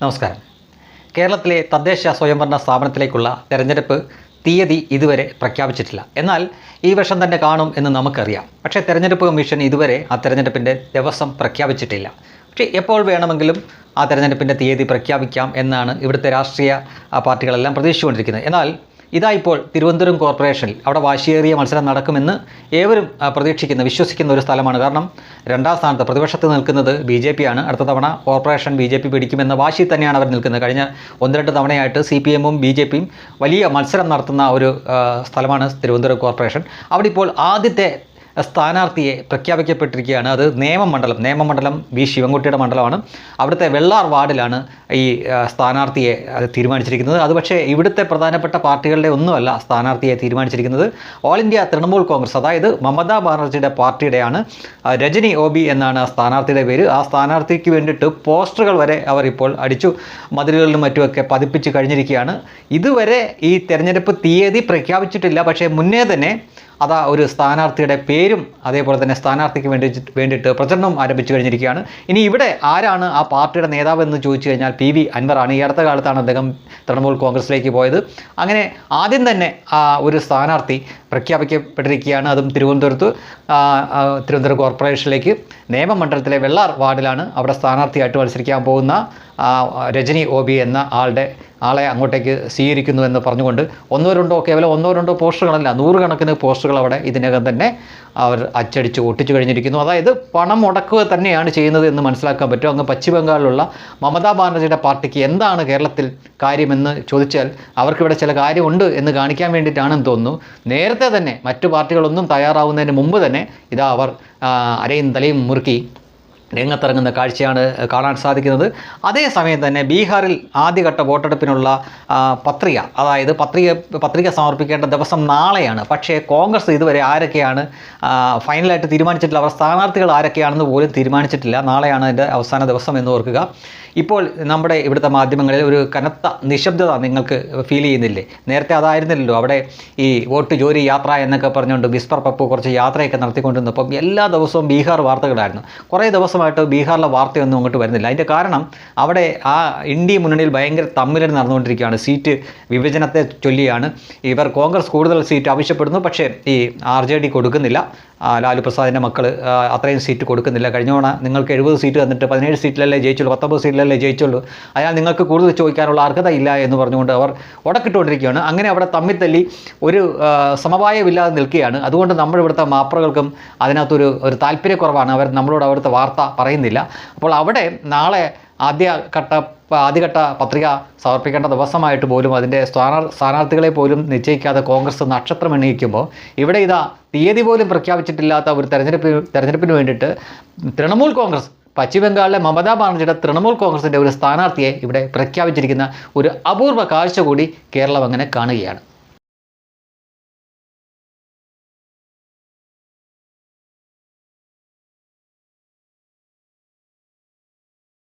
നമസ്കാരം. കേരളത്തിലെ തദ്ദേശ സ്വയംഭരണ സ്ഥാപനത്തിലേക്കുള്ള തെരഞ്ഞെടുപ്പ് തീയതി ഇതുവരെ പ്രഖ്യാപിച്ചിട്ടില്ല. എന്നാൽ ഈ വർഷം തന്നെ കാണും എന്ന് നമുക്കറിയാം. പക്ഷേ തെരഞ്ഞെടുപ്പ് കമ്മീഷൻ ഇതുവരെ ആ തെരഞ്ഞെടുപ്പിന്റെ ദിവസം പ്രഖ്യാപിച്ചിട്ടില്ല. പക്ഷേ എപ്പോൾ വേണമെങ്കിലും ആ തെരഞ്ഞെടുപ്പിന്റെ തീയതി പ്രഖ്യാപിക്കാം എന്നാണ് ഇവിടുത്തെ രാഷ്ട്രീയ പാർട്ടികളെല്ലാം പ്രതീക്ഷിച്ചുകൊണ്ടിരിക്കുന്നത്. എന്നാൽ ഇതാ ഇപ്പോൾ തിരുവനന്തപുരം കോർപ്പറേഷനിൽ അവിടെ വാശിയേറിയ മത്സരം നടക്കുമെന്ന് ഏവരും പ്രതീക്ഷിക്കുന്ന വിശ്വസിക്കുന്ന ഒരു സ്ഥലമാണ്. കാരണം രണ്ടാം സ്ഥാനത്ത് പ്രതിപക്ഷത്ത് നിൽക്കുന്നത് ബി ജെ പി ആണ്. അടുത്ത തവണ കോർപ്പറേഷൻ ബി ജെ പി പിടിക്കുമെന്ന വാശി തന്നെയാണ് അവർ നിൽക്കുന്നത്. കഴിഞ്ഞ ഒന്ന് രണ്ട് തവണയായിട്ട് സി പി എമ്മും ബി ജെ പിയും വലിയ മത്സരം നടത്തുന്ന ഒരു സ്ഥലമാണ് തിരുവനന്തപുരം കോർപ്പറേഷൻ. അവിടെ ഇപ്പോൾ ആദ്യത്തെ സ്ഥാനാർത്ഥിയെ പ്രഖ്യാപിക്കപ്പെട്ടിരിക്കുകയാണ്. അത് നേമമണ്ഡലം നേമമണ്ഡലം വി ശിവൻകുട്ടിയുടെ മണ്ഡലമാണ്. അവിടുത്തെ വെള്ളാർ വാർഡിലാണ് ഈ സ്ഥാനാർത്ഥിയെ തീരുമാനിച്ചിരിക്കുന്നത്. അത് പക്ഷേ ഇവിടുത്തെ പ്രധാനപ്പെട്ട പാർട്ടികളുടെ ഒന്നുമല്ല സ്ഥാനാർത്ഥിയെ തീരുമാനിച്ചിരിക്കുന്നത്. ഓൾ ഇന്ത്യ തൃണമൂൽ കോൺഗ്രസ് അതായത് മമതാ ബാനർജിയുടെ പാർട്ടിയുടെയാണ് രജനി രജനി ബി എന്നാണ് ആ സ്ഥാനാർത്ഥിയുടെ പേര്. ആ സ്ഥാനാർത്ഥിക്ക് വേണ്ടിയിട്ട് പോസ്റ്ററുകൾ വരെ അവർ ഇപ്പോൾ അടിച്ചു മതിലുകളിലും മറ്റുമൊക്കെ പതിപ്പിച്ച് കഴിഞ്ഞിരിക്കുകയാണ്. ഇതുവരെ ഈ തെരഞ്ഞെടുപ്പ് തീയതി പ്രഖ്യാപിച്ചിട്ടില്ല. പക്ഷേ മുന്നേ തന്നെ അതാ ഒരു സ്ഥാനാർത്ഥിയുടെ പേരും അതേപോലെ തന്നെ സ്ഥാനാർത്ഥിക്ക് വേണ്ടി വേണ്ടിയിട്ട് പ്രചരണം ആരംഭിച്ചു കഴിഞ്ഞിരിക്കുകയാണ്. ഇനി ഇവിടെ ആരാണ് ആ പാർട്ടിയുടെ നേതാവ് എന്ന് ചോദിച്ചു കഴിഞ്ഞാൽ പി വി അൻവറാണ്. ഈ അടുത്ത കാലത്താണ് അദ്ദേഹം തൃണമൂൽ കോൺഗ്രസിലേക്ക് പോയത്. അങ്ങനെ ആദ്യം തന്നെ ഒരു സ്ഥാനാർത്ഥി പ്രഖ്യാപിക്കപ്പെട്ടിരിക്കുകയാണ്. അതും തിരുവനന്തപുരത്ത് തിരുവനന്തപുരം കോർപ്പറേഷനിലേക്ക്. നിയമമണ്ഡലത്തിലെ വെള്ളാർ വാർഡിലാണ് അവിടെ സ്ഥാനാർത്ഥിയായിട്ട് മത്സരിക്കാൻ പോകുന്ന രജനി ഒ എന്ന ആളുടെ ആളെ അങ്ങോട്ടേക്ക് സ്വീകരിക്കുന്നു എന്ന് പറഞ്ഞുകൊണ്ട് ഒന്നോ രണ്ടോ കേവലം ഒന്നോ രണ്ടോ പോസ്റ്ററുകളല്ല നൂറുകണക്കിന് പോസ്റ്ററുകൾ അവിടെ ഇതിനകം തന്നെ അവർ അച്ചടിച്ച് ഒട്ടിച്ചു കഴിഞ്ഞിരിക്കുന്നു. അതായത് പണം മുടക്കുക തന്നെയാണ് ചെയ്യുന്നത് എന്ന് മനസ്സിലാക്കാൻ പറ്റും. അങ്ങ് പശ്ചിമ ബംഗാളിലുള്ള മമതാ ബാനർജിയുടെ പാർട്ടിക്ക് എന്താണ് കേരളത്തിൽ കാര്യമെന്ന് ചോദിച്ചാൽ അവർക്കിവിടെ ചില കാര്യമുണ്ട് എന്ന് കാണിക്കാൻ വേണ്ടിയിട്ടാണെന്ന് തോന്നുന്നു. നേരത്തെ തന്നെ മറ്റു പാർട്ടികളൊന്നും തയ്യാറാവുന്നതിന് മുമ്പ് തന്നെ ഇതാ അവർ അരയും തലയും മുറുക്കി രംഗത്തിറങ്ങുന്ന കാഴ്ചയാണ് കാണാൻ സാധിക്കുന്നത്. അതേസമയം തന്നെ ബീഹാറിൽ ആദ്യഘട്ട വോട്ടെടുപ്പിനുള്ള പത്രിക അതായത് പത്രിക പത്രിക സമർപ്പിക്കേണ്ട ദിവസം നാളെയാണ്. പക്ഷേ കോൺഗ്രസ് ഇതുവരെ ആരൊക്കെയാണ് ഫൈനലായിട്ട് തീരുമാനിച്ചിട്ടില്ല അവർ സ്ഥാനാർത്ഥികൾ ആരൊക്കെയാണെന്ന് പോലും തീരുമാനിച്ചിട്ടില്ല. നാളെയാണ് അതിന്റെ അവസാന ദിവസം എന്ന് ഓർക്കുക. ഇപ്പോൾ നമ്മുടെ ഇവിടുത്തെ മാധ്യമങ്ങളിൽ ഒരു കനത്ത നിശബ്ദത നിങ്ങൾക്ക് ഫീൽ ചെയ്യുന്നില്ലേ? നേരത്തെ അതായിരുന്നില്ലല്ലോ. അവിടെ ഈ വോട്ട് ജോലി യാത്ര എന്നൊക്കെ പറഞ്ഞുകൊണ്ട് വിസ്പർ പപ്പു കുറച്ച് യാത്രയൊക്കെ നടത്തിക്കൊണ്ടിരുന്നപ്പം എല്ലാ ദിവസവും ബീഹാർ വാർത്തകളായിരുന്നു. കുറേ ദിവസമായിട്ട് ബീഹാറിലെ വാർത്തയൊന്നും അങ്ങോട്ട് വരുന്നില്ല. അതിന്റെ കാരണം അവിടെ ആ ഇന്ത്യ മുന്നണിയിൽ ഭയങ്കര തമ്മിലടി നടന്നുകൊണ്ടിരിക്കുകയാണ്. സീറ്റ് വിഭജനത്തെ ചൊല്ലിയാണ്. ഇവർ കോൺഗ്രസ് കൂടുതൽ സീറ്റ് ആവശ്യപ്പെടുന്നു. പക്ഷേ ഈ ആർ ജെ ഡി കൊടുക്കുന്നില്ല. ലാലു പ്രസാദിന്റെ മക്കൾ അത്രയും സീറ്റ് കൊടുക്കുന്നില്ല. കഴിഞ്ഞ തവണ നിങ്ങൾക്ക് എഴുപത് സീറ്റ് തന്നിട്ട് പതിനേഴ് സീറ്റിലല്ലേ ജയിച്ചുള്ളൂ പത്തൊമ്പത് സീറ്റിലല്ലേ ജയിച്ചുള്ളൂ. അതിനാൽ നിങ്ങൾക്ക് കൂടുതൽ ചോദിക്കാനുള്ള അർഹത ഇല്ല എന്ന് പറഞ്ഞുകൊണ്ട് അവർ ഉടക്കിട്ടുകൊണ്ടിരിക്കുകയാണ് അങ്ങനെ അവിടെ തമ്മിത്തല്ലി ഒരു സമവായമില്ലാതെ നിൽക്കുകയാണ്. അതുകൊണ്ട് നമ്മുടെ ഇവിടുത്തെ മാപ്രകൾക്കും അതിനകത്തൊരു ഒരു താല്പര്യക്കുറവാണ്. അവർ നമ്മളോട് അവിടുത്തെ വാർത്ത പറയുന്നില്ല. അപ്പോൾ അവിടെ നാളെ ആദ്യഘട്ട ആദ്യഘട്ട പത്രിക സമർപ്പിക്കേണ്ട ദിവസമായിട്ട് പോലും അതിന്റെ സ്ഥാനാർ സ്ഥാനാർത്ഥികളെ പോലും നിശ്ചയിക്കാതെ കോൺഗ്രസ് നക്ഷത്രം എണ്ണിയിക്കുമ്പോൾ ഇവിടെ ഇതാ തീയതി പോലും പ്രഖ്യാപിച്ചിട്ടില്ലാത്ത ഒരു തെരഞ്ഞെടുപ്പ് തെരഞ്ഞെടുപ്പിന് വേണ്ടിയിട്ട് തൃണമൂൽ കോൺഗ്രസ് പശ്ചിമബംഗാളിലെ മമതാ ബാനർജിയുടെ തൃണമൂൽ കോൺഗ്രസിന്റെ ഒരു സ്ഥാനാർത്ഥിയെ ഇവിടെ പ്രഖ്യാപിച്ചിരിക്കുന്ന ഒരു അപൂർവ കാഴ്ച കൂടി കേരളം അങ്ങനെ കാണുകയാണ്.